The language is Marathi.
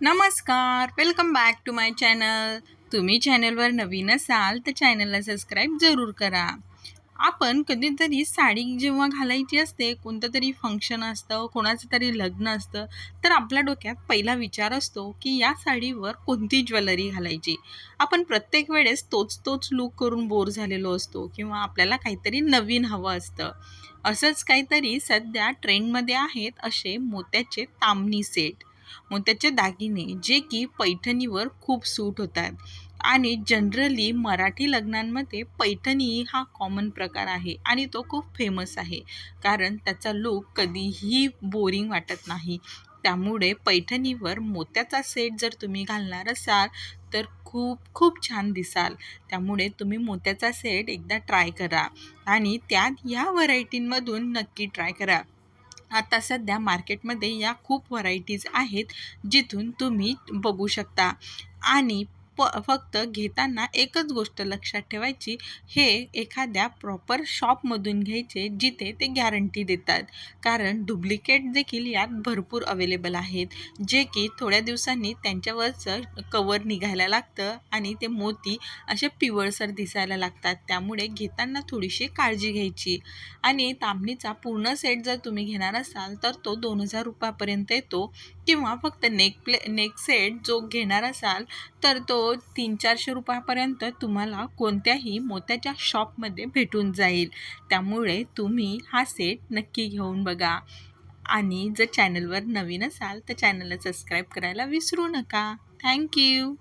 नमस्कार welcome back to my channel तुम्ही चॅनलवर नवीन असाल तर चॅनलला सबस्क्राईब जरूर करा. आपण कधीतरी साडी जेव्हा घालायची असते कोणतं तरी फंक्शन असतं कोणाचं तरी लग्न असतं तर आपल्या डोक्यात पहिला विचार असतो की या साडीवर कोणती ज्वेलरी घालायची? आपण प्रत्येक वेळेस तोच तोच लूक करून बोर झालेलो असतो किंवा आपल्याला काहीतरी नवीन हवं असतं. असंच काहीतरी सध्या ट्रेंडमध्ये आहेत असे मोत्याचे तामणी सेट मोत्याचे दागिने जे की पैठणीवर खूप सूट होतात. आणि जनरली मराठी लग्नांमध्ये पैठणी हा कॉमन प्रकार आहे आणि तो खूप फेमस आहे. कारण त्याचा लूक कधीही बोरिंग वाटत नाही. त्यामुळे पैठणीवर मोत्याचा सेट जर तुम्ही घालणार असाल तर खूप खूप छान दिसाल. त्यामुळे तुम्ही मोत्याचा सेट एकदा ट्राय करा. आणि त्यात ह्या व्हरायटींमधून नक्की ट्राय करा. आता सध्या मार्केटमध्ये या खूप व्हरायटीज आहेत जिथून तुम्ही बघू शकता. आणि प फक्त घेताना एकच गोष्ट लक्षात ठेवायची हे एखाद्या प्रॉपर शॉपमधून घ्यायचे जिथे ते गॅरंटी देतात. कारण डुप्लिकेट देखील यात भरपूर अवेलेबल आहेत. जे की थोड्या दिवसांनी त्यांच्यावरचं कवर निघायला लागतं आणि ते मोती असे पिवळसर दिसायला लागतात. त्यामुळे घेताना थोडीशी काळजी घ्यायची. आणि तांबणीचा पूर्ण सेट जर तुम्ही घेणार असाल तर तो दोन हजार रुपयापर्यंत येतो. किंवा फक्त नेक प्ले नेक सेट जो घेणार असाल तर तो तीन चारशे रुपयापर्यंत तुम्हाला कोणत्याही मोत्याच्या शॉपमध्ये भेटून जाईल. त्यामुळे तुम्ही हा सेट नक्की घेऊन बघा. आणि जर चॅनलवर नवीन असाल तर चॅनलला सबस्क्राईब करायला विसरू नका. थँक्यू!